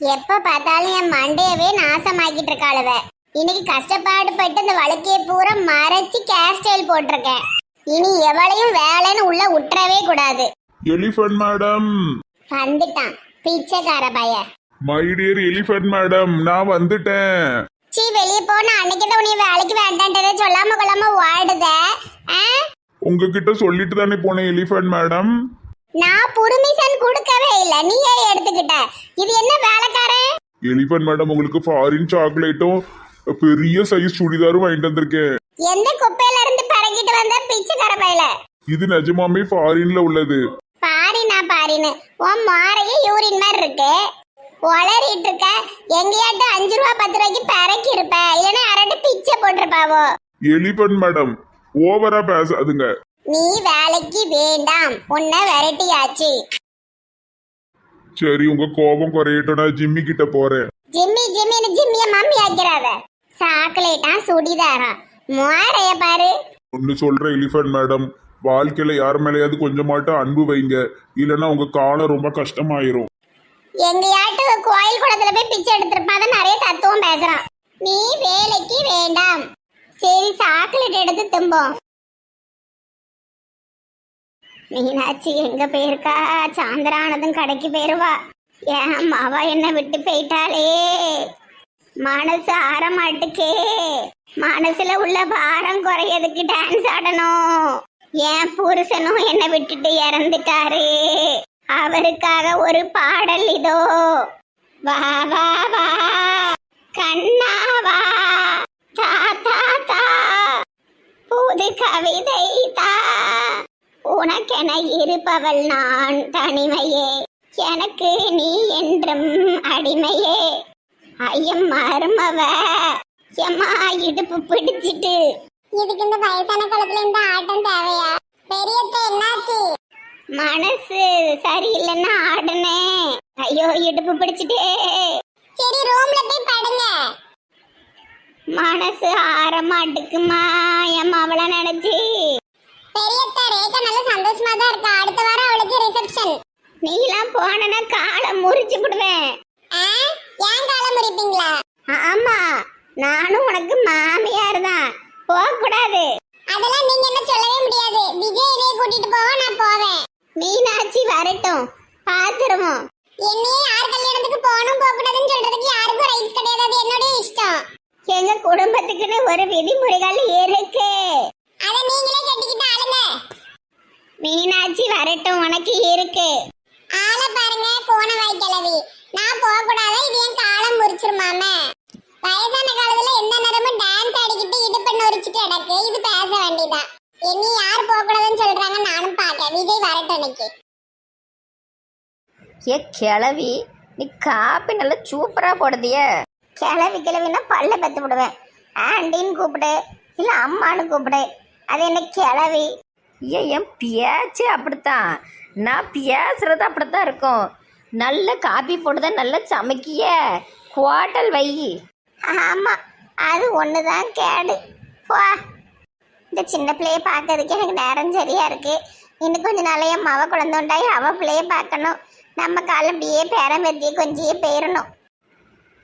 எப்ப பார்த்தாலும் என் மண்டையவே நாசமாக்கிட்டு இருக்காளுவ இன்னைக்கு கஷ்டப்பாடு பட்டு இந்த வழக்கைய பூரா மறைச்சு கேர் ஸ்டைல் போட்டிருக்கேன். இனி எவளையும் வேலைன்னு உள்ள உற்றவே கூடாது. எலிஃபண்ட் மேடம் வந்துட்டான். பிச்சைக்கார பைய. மை டியர் எலிஃபண்ட் மேடம் நான் வந்துட்டேன். சீ வெளியே போன அன்னைக்கு தான் உன்னை வேலைக்கு வேண்டான்றதை சொல்லாம கொள்ளாம வாடுத ஆ? உங்ககிட்ட சொல்லிட்டு தானே போனேன் எலிஃபண்ட் மேடம் நான் புருமிஷன் கொடுக்கவே இல்லை. நீயே எடுத்துக்கிட்ட. இது என்ன வேலைக்காரன்? எலிஃபண்ட் மேடம் உங்களுக்கு ஃபாரின் சாக்லேட்டும் பெரிய சைஸ் சுடிதாரும் வாங்கிட்டு வந்திருக்கேன். எந்த குப்பையில இருந்து பறக்கிட்டு வந்த பிச்சைக்கார பையில? இது நிஜமாமே ஃபாரின்ல உள்ளது. பாரினா பாரின்னு. உன் மாறையே யூரின் மாதிரி இருக்கு. உளறிட்டு இருக்க. எங்கேயாட்டு அஞ்சு ரூபா பத்து ரூபாய்க்கு பறக்கி இருப்ப. இல்லைன்னா யாராட்டு பிச்சை போட்டிருப்பாவோ? எலிஃபண்ட் மேடம் ஓவரா பேசாதுங்க. நீ வேலைக்கு வேண்டாம். உன்னை விரட்டியாச்சு. சரி உங்க கோபம் குறையட்டும் நான் ஜிம்மி கிட்ட போறேன். ஜிம்மி ஜிம்மின்னு ஜிம்மிய மம்மி ஆக்கிறாத? சாக்லேட்டா சுடிதாரா? மாறைய பாரு. ஒன்னு சொல்றேன் எலிஃபண்ட் மேடம் வாழ்க்கையில யார் மேலேயாவது கொஞ்சமாட்டும் அன்பு வைங்க. இல்லைன்னா உங்க காலம் ரொம்ப கஷ்டமாயிரும். எங்கேயாட்டு கோயில் குளத்துல போய் பிச்சை எடுத்திருப்பாத நிறைய தத்துவம் பேசுறான். நீ வேலைக்கு வேண்டாம். சரி சாக்லேட் எடுத்து தும்போம். மீனாட்சி எங்க போயிருக்கா? சாந்திரானதும் கடைக்கு போயிருவா. ஏன் அம்மாவா என்ன விட்டு போயிட்டாளே. மனசு ஆற மாட்டுக்கே. மனசுல உள்ள பாரம் குறையதுக்கு டான்ஸ் ஆடணும். என் புருஷனும் என்னை விட்டுட்டு இறந்துட்டாரு. அவருக்காக ஒரு பாடல் இதோ. வா வா வா. கண்ணா வா. தா தா தா. புது கவிதை தா. உனக்கென இருப்பவள் நான் தனிமையே. எனக்கு நீ என்றும் அடிமையே. ஐயம் மருமவ. எம்மா இடுப்பு பிடிச்சிட்டு. இதுக்கு இந்த வயசான காலத்துல இந்த ஆட்டம் தேவையா? பெரியத்த என்னாச்சு? மனசு சரியில்லைன்னா ஆடுனே. ஐயோ இடுப்பு பிடிச்சிட்டே. சரி ரூம்ல போய் படுங்க. மனசு ஆரமாட்டுக்குமா என் அவளை நினைச்சு? பெரியத்த ரேகா நல்ல சந்தோஷமா தான் இருக்கா? அடுத்த வாரம் அவளுக்கு ரிசப்ஷன் நீலாம் போனா காலை முறிச்சு விடுவேன். ஏன் காலை முறிப்பீங்களா? ஆமா நானும் உனக்கு மாமியார் தான். போக கூடாது. அதெல்லாம் நீங்க என்ன சொல்லவே முடியாது. விஜய் இதை கூட்டிட்டு போவ நான் போவேன். மீனாட்சி வரட்டும். பாத்துருவோம். என்னையே யார் கல்யாணத்துக்கு போகணும் போக கூடாதுன்னு சொல்றதுக்கு யாருக்கும் ரைட்ஸ் கிடையாது. அது என்னுடைய இஷ்டம். எங்க குடும்பத்துக்குன்னு ஒரு விதிமுறைகள் இருக்கு மீனாட்சி வரட்டும் உனக்கு இருக்கு. ஆள பாருங்க போன வாய்க்கிழவி. நான் போக கூடாது இது என் காலம் முறிச்சிருமாமே வயசான காலத்துல எந்த நேரமும் டான்ஸ் ஆடிக்கிட்டு இடுப்பு நொறிச்சிட்டு கிடக்கு. இது பேச வேண்டியதான் இனி யார் போக கூடாதுன்னு சொல்றாங்க நானும் பார்க்க விஜய் வரட்டும் இன்னைக்கு ஏ கிளவி நீ காப்பி நல்லா சூப்பராக போடுதியே. கிளவி கிளவினா பல்ல பத்து விடுவேன் ஆண்டின்னு கூப்பிடு இல்ல அம்மான்னு கூப்பிடு. அது என்ன கிளவி ஏன் என் பேச்சு அப்படித்தான். நான் பேசுகிறது அப்படித்தான் இருக்கும். நல்ல காப்பி போட்டுதான் நல்லா சமைக்கிய. குவாட்டல் வை. ஆமா அது ஒன்று தான் கேடு. போ. இந்த சின்ன பிள்ளைய பார்க்கறதுக்கு எனக்கு நேரம் சரியா இருக்கு. இன்னும் கொஞ்ச நாளைய என் மவ குழந்தை உண்டாயி அவ பிள்ளைய பார்க்கணும். நம்ம காலம் அப்படியே பேரம் பேத்தியே கொஞ்சியே போயிடணும்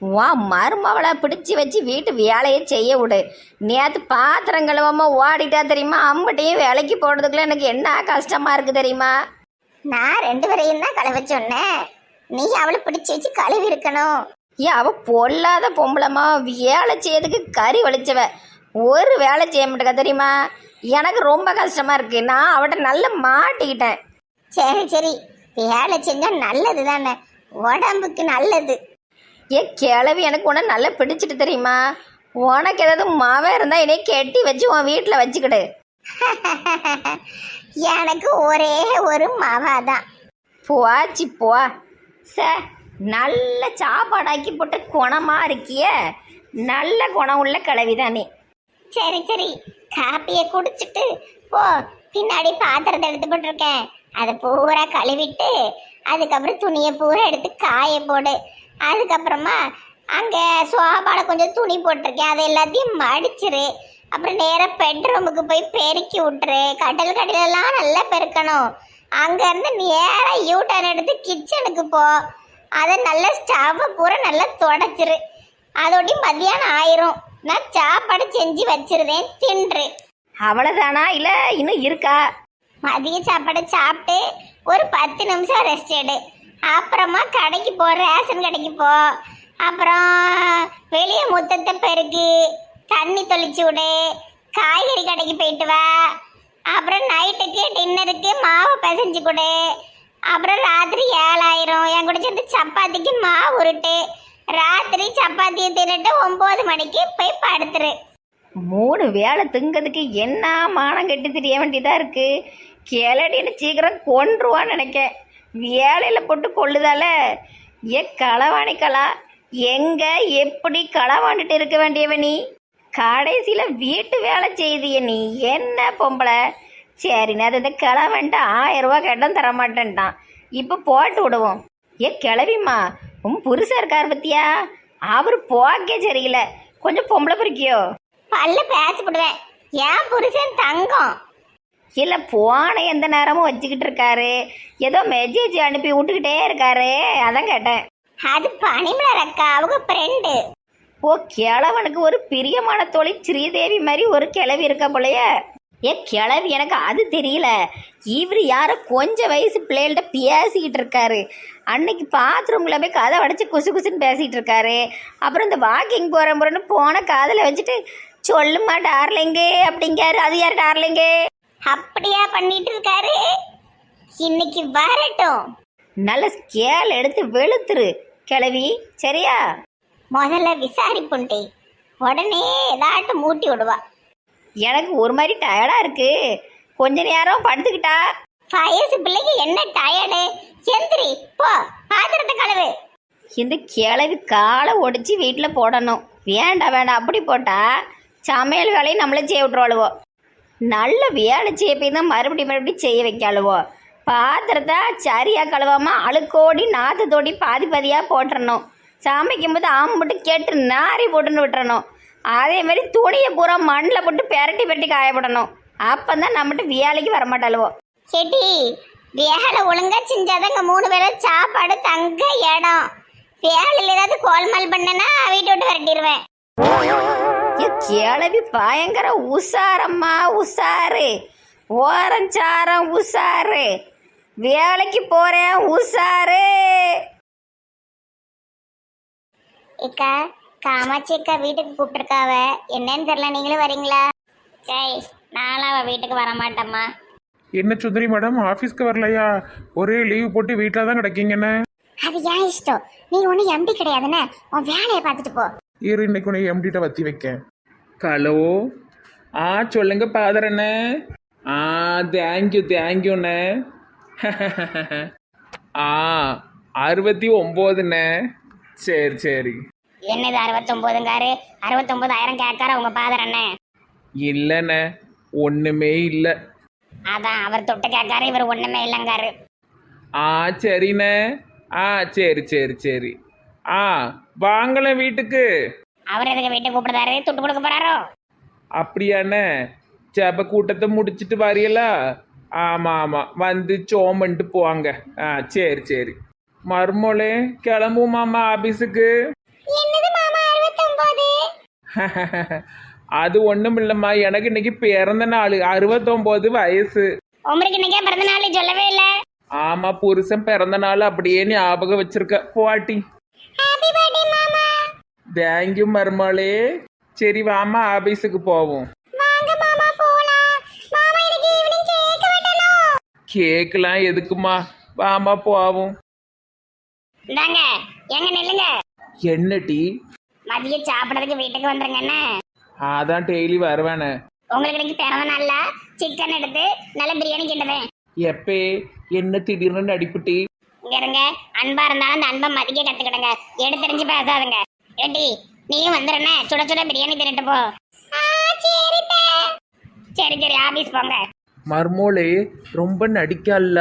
வா மருமவளை பிடிச்சி வச்சு வீட்டு வேலையை செய்ய விடு. நேற்று பாத்திரம் கழுவாம ஓடிட்டா தெரியுமா? அம்பட்டையும் வேலைக்கு போடுறதுக்குள்ள எனக்கு என்ன கஷ்டமா இருக்கு தெரியுமா? நான் ரெண்டு பேரையும் தான் கழுவ சொன்னேன். நீ அவளை பிடிச்சி வச்சு கழுவி இருக்கணும். ஏன் அவ பொல்லாத பொம்பளமா வேலை செய்யறதுக்கு கறி வலிச்சவ. ஒரு வேலை செய்ய மாட்டேங்க தெரியுமா? எனக்கு ரொம்ப கஷ்டமா இருக்கு. நான் அவட்ட நல்ல மாட்டிக்கிட்டேன். சரி சரி. வேலை செஞ்சா நல்லது தானே உடம்புக்கு நல்லது. ஏ கிளவி எனக்கு உன்னை நல்லா பிடிச்சிட்டு தெரியுமா? உனக்கு ஏதாவது மாவை இருந்தா என்னைய கெட்டி வச்சு உன் வீட்டில் வச்சுக்கிடு. எனக்கு ஒரே ஒரு மவா தான் போச்சு போ. ச நல்ல சாப்பாடாக்கி போட்டு குணமா இருக்கிய? நல்ல குணம் உள்ள கிளவி தானே சரி சரி. காப்பியை குடிச்சிட்டு போ. பின்னாடி பாத்திரத்தை எடுத்து போட்டிருக்கேன் அதை பூரா கழுவிட்டு அதுக்கப்புறம் துணியை பூரா எடுத்து காய போடு. அதுக்கப்புறமா அங்கே சோபால கொஞ்சம் துணி போட்டிருக்கேன் அதை எல்லாத்தையும் மடிச்சிரு. அப்புறம் நேராக பெட்ரூமுக்கு போய் பெருக்கி விட்டுரு. கடல் கடலெல்லாம் நல்லா பெருக்கணும். அங்கேருந்து நேராக யூ டர்ன் எடுத்து கிச்சனுக்கு போ. அதை நல்ல ஸ்டவ்வை பூரா நல்லா தொடச்சிரு. அதோடி மத்தியானம் ஆயிரும். நான் சாப்பாடு செஞ்சு வச்சிருந்தேன் தின்று. அவ்வளோதானா இல்லை இன்னும் இருக்கா? மதிய சாப்பாடு சாப்பிட்டு ஒரு பத்து நிமிஷம் ரெஸ்ட் எடு. அப்புறமா கடைக்கு போ ரேஷன் கடைக்கு போ. அப்புறம் வெளியே முத்தத்தை பெருக்கு தண்ணி தொளிச்சு விடு. காய்கறி கடைக்கு போயிட்டு வா. அப்புறம் நைட்டுக்கு டின்னருக்கு மாவு பிசைஞ்சு கொடு. அப்புறம் ராத்திரி ஏழாயிரம். என் கூட சேர்ந்து சப்பாத்திக்கு மாவு உருட்டு. ராத்திரி சப்பாத்தியை தின்னுட்டு ஒம்பது மணிக்கு போய் படுத்துரு. மூணு வேலை திங்கிறதுக்கு என்ன மானம் கட்டி தெரிய வேண்டியதாக இருக்குது கிளடின்னு சீக்கிரம் கொன்றுவான்னு நினைக்கேன் வேலையில் போட்டு கொள்ளுதால? ஏ களவாணிக்கலா? எங்க எப்படி களவாண்டுட்டு இருக்க வேண்டியவ நீ? கடைசியில் வீட்டு வேலை செய்திய நீ. என்ன பொம்பளை? சரிண்ணே அது இந்த கிளவன்ட்டு ஆயிரம் ரூபா கேட்டால் தரமாட்டேன்ட்டான் இப்போ போட்டு விடுவோம். ஏ கிளவிம்மா உன் புருஷா இருக்கார் பத்தியா? அவர் போக்கே சரியில்லை. கொஞ்சம் பொம்பளை பிரிக்கியோ பல்ல பேச்சு போடுவேன். என் புருஷன் தங்கம். இல்லை போன எந்த நேரமும் வச்சுக்கிட்டு இருக்காரு. ஏதோ மெசேஜ் அனுப்பி விட்டுக்கிட்டே இருக்காரு. அதான் கேட்டேன். அது பனிமலர் அக்கா அவங்க ஃப்ரெண்டு ஓ கிழவனுக்கு ஒரு பிரியமான தோழி ஸ்ரீதேவி மாதிரி ஒரு கிழவி இருக்கா போலயே. ஏ கிழவி எனக்கு அது தெரியல. இவர் யாரோ கொஞ்சம் வயசு பிள்ளைகள்கிட்ட பேசிக்கிட்டு இருக்காரு. அன்னைக்கு பாத்ரூமில் போய் கதை அடைச்சி குசு குசுன்னு பேசிகிட்டு இருக்காரு. அப்புறம் இந்த வாக்கிங் போகிற முறைன்னு போன காதில் வச்சுட்டு சொல்லுமா டார்லிங்கு அப்படிங்காரு. அது யார் டார்லிங்கு அப்படியா பண்ணிட்டு இருக்காரு இன்னைக்கு வரட்டும். நல்ல ஸ்கேல் எடுத்து வெளுத்துரு கிளவி சரியா? முதல்ல விசாரிப்புண்டி. உடனே ஏதாட்டு மூட்டி விடுவா. எனக்கு ஒரு மாதிரி டயர்டாக இருக்கு. கொஞ்ச நேரம் படுத்துக்கிட்டா? வயசு பிள்ளைக்கு என்ன டயர்டு எந்திரி போ பாத்திரத்தை கழுவு. இந்த கிளவி காலை ஒடிச்சு வீட்டில் போடணும். வேண்டாம் வேண்டாம் அப்படி போட்டா சமையல் வேலையை நம்மளே செய்ய விட்ருவாளுவோ நல்ல வேலை செய்ய போய் தான் மறுபடியும் மறுபடியும் செய்ய வைக்காளுவோ. பாத்திரத்தை சரியாக கழுவாமல் அழுக்கோடி நாத்தத்தோடி பாதி பாதியாக போட்டுறணும். சமைக்கும் போது ஆம்பட்டு கேட்டு நாரி போட்டுன்னு விட்டுறணும். அதே மாதிரி துணியை பூரா மண்ணில் போட்டு பெரட்டி பெரட்டி காயப்படணும். அப்போ தான் நம்மகிட்ட வேலைக்கு வரமாட்டாளுவோ. செடி வேலை ஒழுங்கா செஞ்சாதாங்க மூணு பேரும் சாப்பாடு தங்க இடம். வேலையில் ஏதாவது கோல்மால் பண்ணனா வீட்டை விட்டு விரட்டிடுவேன். கிளவி பயங்கர உசாரம்மா உசாரு ஓரஞ்சாரம் உசாரு வேலைக்கு போறேன் உசாரு இக்கா காமாட்சி அக்கா வீட்டுக்கு கூப்பிட்டுருக்காவ. என்னன்னு தெரியல நீங்களும் வரீங்களா? சரி நானும் அவள் வீட்டுக்கு வர மாட்டேம்மா என்ன சுந்தரி மேடம் ஆஃபீஸ்க்கு வரலையா? ஒரே லீவ் போட்டு வீட்டில் தான் கிடைக்கீங்கண்ணே அது ஏன் இஷ்டம்? நீ ஒன்றும் எம்டி கிடையாதுன்னு உன் வேலையை பார்த்துட்டு போ. இரு இன்னைக்கு உன்னை எம்டிட்ட வத்தி வைக்கேன். ஹலோ ஆ சொல்லுங்க பாதர் அண்ணே ஆ தேங்க்யூ தேங்க்யூண்ணே ஆ அறுபத்தி ஒம்போதுண்ணே சரி சரி என்னது அறுபத்தொம்போதுங்காரு? அறுபத்தொம்போதாயிரம் கேட்கார உங்க பாதர் அண்ணன் இல்லைண்ணே ஒன்றுமே இல்லை. அதான் அவர் தொட்டு கேட்காரு இவர் ஒண்ணுமே இல்லைங்காரு. ஆ சரிண்ணே. ஆ சரி சரி சரி. ஆ வாங்களேன் வீட்டுக்கு. அவர் எதுக்கு வீட்டுக்கு கூப்பிடுறாரு? துட்டு கொடுக்க போறாரோ? அப்படியாண்ணே. ஜப கூட்டத்தை முடிச்சிட்டு வரையலா? ஆமாம் ஆமாம் வந்து சோமன்ட்டு போவாங்க. ஆ சரி சரி. மர்மோளே ஆபீஸுக்கு. என்னது மாமா அறுபத்தொம்போது? அது ஒன்றும் இல்லைம்மா. எனக்கு இன்னைக்கு பிறந்த நாள். அறுபத்தொம்போது வயசு. உங்களுக்கு இன்னைக்கே பிறந்த நாள் சொல்லவே இல்லை. ஆமாம் புருஷன் பிறந்த நாள் அப்படியே ஞாபகம் வச்சிருக்க. போட்டி ஹாப்பி பர்த்டே மாமா. தேங்க்யூ மருமகளே. சரி வாமா ஆபீஸுக்கு போவோம். கேக்கெலாம் எதுக்குமா? வாமா போவோம். இந்தாங்க எங்க நில்லுங்க. என்ன டீ? மதியம் சாப்பிடறதுக்கு வீட்டுக்கு வந்துருங்க என்ன? அதான் டெய்லி வருவேனே. உங்களுக்கு இன்னைக்கு பிறந்த நாள்ல சிக்கன் எடுத்து நல்ல பிரியாணி கிண்டுதேன் எப்பே என்ன திடீர்னு அடிப்புட்டி இங்க இருங்க அன்பா இருந்தாலும் அந்த அன்பை மதிக்க கத்துக்கிடுங்க. எடுத்தெறிஞ்சு பேசாதுங்க. ஏட்டி நீயும் வந்துடுறனே சுட சுட பிரியாணி தின்னுட்டு போ. சரி சரி ஆபீஸ் போங்க. மர்மோளே ரொம்ப நடிக்கல்ல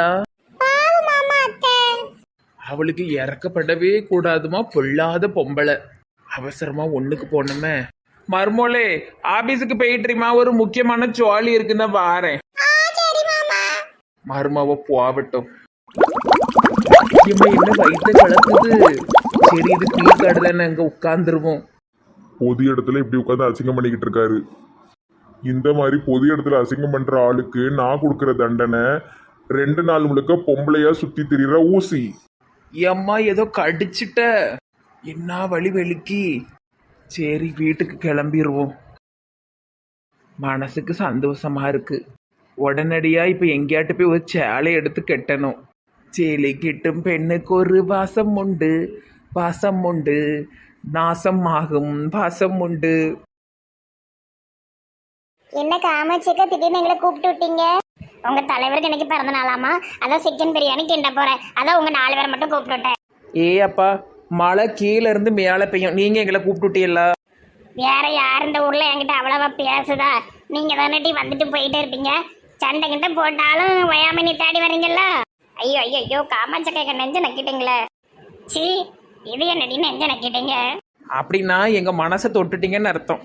அவளுக்கு இறக்கப்படவே கூடாதுமா பொல்லாத பொம்பளை. அவசரமா ஒண்ணுக்கு போனோமே மர்மோளே ஆபீஸுக்கு போயிட்டுருமா ஒரு முக்கியமான ஜோலி இருக்குன்னு வாரேன். மருமாவ போகட்டும். என்ன வயிற்ற கலக்குது? சரி இது டீ தானே அங்கே உட்காந்துருவோம் பொது இடத்துல இப்படி உட்காந்து அசிங்கம் பண்ணிக்கிட்டு இருக்காரு. இந்த மாதிரி பொது இடத்துல அசிங்கம் பண்ற ஆளுக்கு நான் கொடுக்குற தண்டனை ரெண்டு நாள் முழுக்க பொம்பளையா சுத்தி திரியிற ஊசி. எம்மா ஏதோ கடிச்சிட்ட. என்ன வலி வலிக்கு சரி வீட்டுக்கு கிளம்பிடுவோம் மனசுக்கு சந்தோஷமா இருக்கு. உடனடியா இப்ப எங்கேயாட்டு போய் ஒரு சேலை எடுத்து கட்டணும். சேலை கிட்டும் பெண்ணுக்கு ஒரு வாசம் உண்டு. வாசம் உண்டு நாசம் ஆகும் வாசம் உண்டு. என்ன காமாட்சிக்கா திடீர்னு எங்களை கூப்பிட்டு விட்டீங்க? உங்க தலைவருக்கு எனக்கு பிறந்த நாளாமா? அதான் சிக்கன் பிரியாணி கிண்ட போறேன். அதான் உங்க நாலு பேரை மட்டும் கூப்பிட்டு விட்டேன். ஏ அப்பா மழை கீழே இருந்து மேலே பெய்யும். நீங்க எங்களை கூப்பிட்டுட்டீங்களா வேற யார் இந்த ஊர்ல என்கிட்ட அவ்வளவா பேசுதா? நீங்க தானே வந்துட்டு போயிட்டே இருப்பீங்க. சண்டை கிட்ட போட்டாலும் வயாமினி தேடி வரீங்கல்ல? ஐயோ ஐயோ ஐயோ காமாட்சக்கா நெஞ்ச நக்கிட்டீங்களே. சி இது என்னடி நெஞ்ச நக்கிட்டீங்க அப்படின்னா எங்க மனசை தொட்டுட்டீங்கன்னு அர்த்தம்.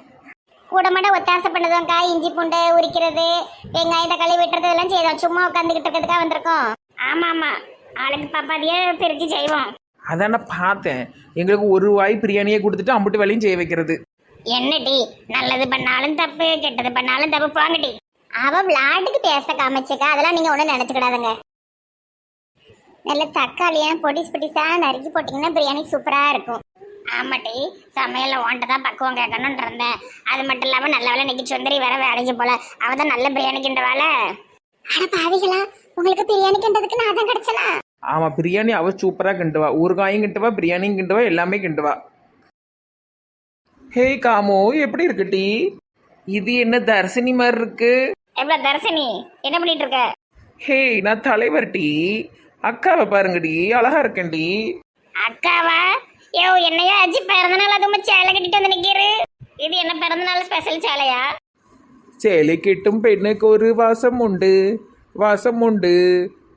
கூட மாட்ட ஒத்தாசை பண்ணதும்க்கா இஞ்சி பூண்டு உரிக்கிறது வெங்காயம் தக்காளி வெட்டுறது எல்லாம் செய்தோம். சும்மா உட்காந்துக்கிட்டு இருக்கிறதுக்காக வந்திருக்கோம். ஆமா ஆமா. ஆளுக்கு பாப்பாதியே பிரிச்சு செய்வோம். அதான் நான் பார்த்தேன். எங்களுக்கு ஒரு வாய் பிரியாணியை கொடுத்துட்டு அம்புட்டு வேலையும் செய்ய வைக்கிறது. என்னடி? நல்லது பண்ணாலும் தப்பு கெட்டது பண்ணாலும் தப்பு. போங்கடி. அவ விளையாட்டுக்கு பேச காமிச்சுக்கா. அதெல்லாம் நீங்க ஒண்ணும் நினைச்சுக்கிடாதுங்க. நல்ல தக்காளியா பொடிஸ் பொடிசா நறுக்கி போட்டீங்கன்னா பிரியாணி சூப்பரா இருக்கும். ஆமாட்டி சமையல்ல ஓன்ட்ட தான் பக்குவம் கேட்கணும்னு இருந்தேன். அது மட்டும் இல்லாம நல்ல வேலை இன்னைக்கு சுந்தரி வேற வேலைக்கு போல. அவ தான் நல்ல பிரியாணி கிண்ட வேலை. அட பாவிகளா உங்களுக்கு பிரியாணி கிண்டதுக்கு நான் தான் கிடைச்சனா? ஆமா பிரியாணி அவ சூப்பரா கிண்டுவா. ஊறுகாயும் கிண்டுவா பிரியாணியும் கிண்டுவா எல்லாமே கிண்டுவா. ஹே காமோ எப்படி இருக்கு டீ? இது என்ன தர்சினி மாதிரி இருக்கு? எவ்வளவு தர்சினி? என்ன பண்ணிட்டு இருக்க? ஹே நான் தலைவர் டீ. அக்காவை பாருங்கடி அழகா இருக்கேன்டி. அக்காவா? யோ என்னையா ஆச்சு பிறந்தநாள் அதுவும் சேலை கட்டிட்டு வந்து நிக்கிறு. இது என்ன பிறந்தநாள் ஸ்பெஷல் சேலையா? சேலை கெட்டும் பெண்ணுக்கு ஒரு வாசம் உண்டு. வாசம் உண்டு.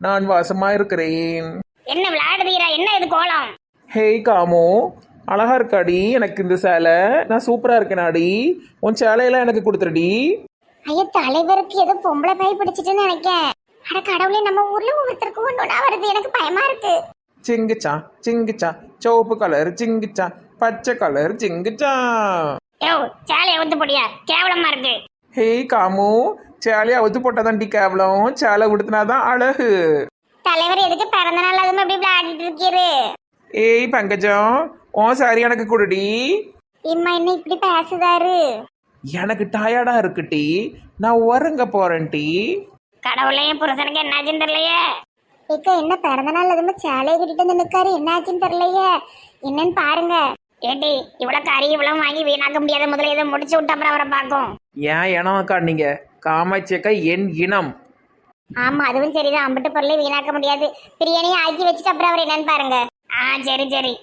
நான் வாசமா இருக்கிறேன். என்ன விளையாடுதீரா? என்ன இது கோலம்? ஹேய் காமோ. அழகா இருக்காடி எனக்கு இந்த சேலை. நான் சூப்பரா இருக்கேனாடி. உன் சேலையெல்லாம் எனக்கு கொடுத்துருடி. ஐயோ தலைவருக்கு ஏதோ பொம்பளை பை பிடிச்சிட்டுன்னு நினைக்கேன். அட கடவுளே நம்ம ஊர்ல ஒவ்வொருத்தருக்கும் ஒண்ணு வருது. எனக்கு பயமா இருக்கு. சிங்குச்சா சிங்குச்சா சிவப்பு கலர் சிங்குச்சா பச்சை கலர் சிங்குச்சா. யோ சேலையை ஊத்து போடியா கேவலமா இருக்கு. ஹேய் காமு. சேலையை அவுத்து போட்டாதான்டி கேவலம். சேலை உடுத்தினாதான் அழகு. தலைவர் எதுக்கு பிறந்தநாள் அதுவும் அப்படி விளையாடிட்டு இருக்கீரு? ஏய் பங்கஜம் உன் சாரி எனக்கு கொடுடி. இம்மா என்ன இப்படி பேசுதாரு? எனக்கு டயர்டா இருக்குடி நான் உறங்க போறேன் டி கடவுளே என் புருஷனுக்கு என்னாச்சுன்னு தெரியலையே. இக்க என்ன பிறந்தநாள் அதுவும் சேலையை கட்டிட்டு வந்து நிக்காரு. என்னாச்சுன்னு தெரியலையே. என்னன்னு பாருங்க. ஏடி இவ்வளவு கறி இவ்வளவு வாங்கி வீணாக்க முடியாத முதல்ல இதை முடிச்சு விட்டு அப்புறம் அவரை பார்க்கும். ஏன் இனம் அக்கா நீங்க? காமாட்சியக்கா என் இனம். ஆமா அதுவும் சரிதான். அம்பிட்டு பொருளை வீணாக்க முடியாது. பிரியாணியை ஆக்கி வச்சுட்டு அப்புறம் அவர் என்னன்னு பாருங்க. ஆ சரி சரி.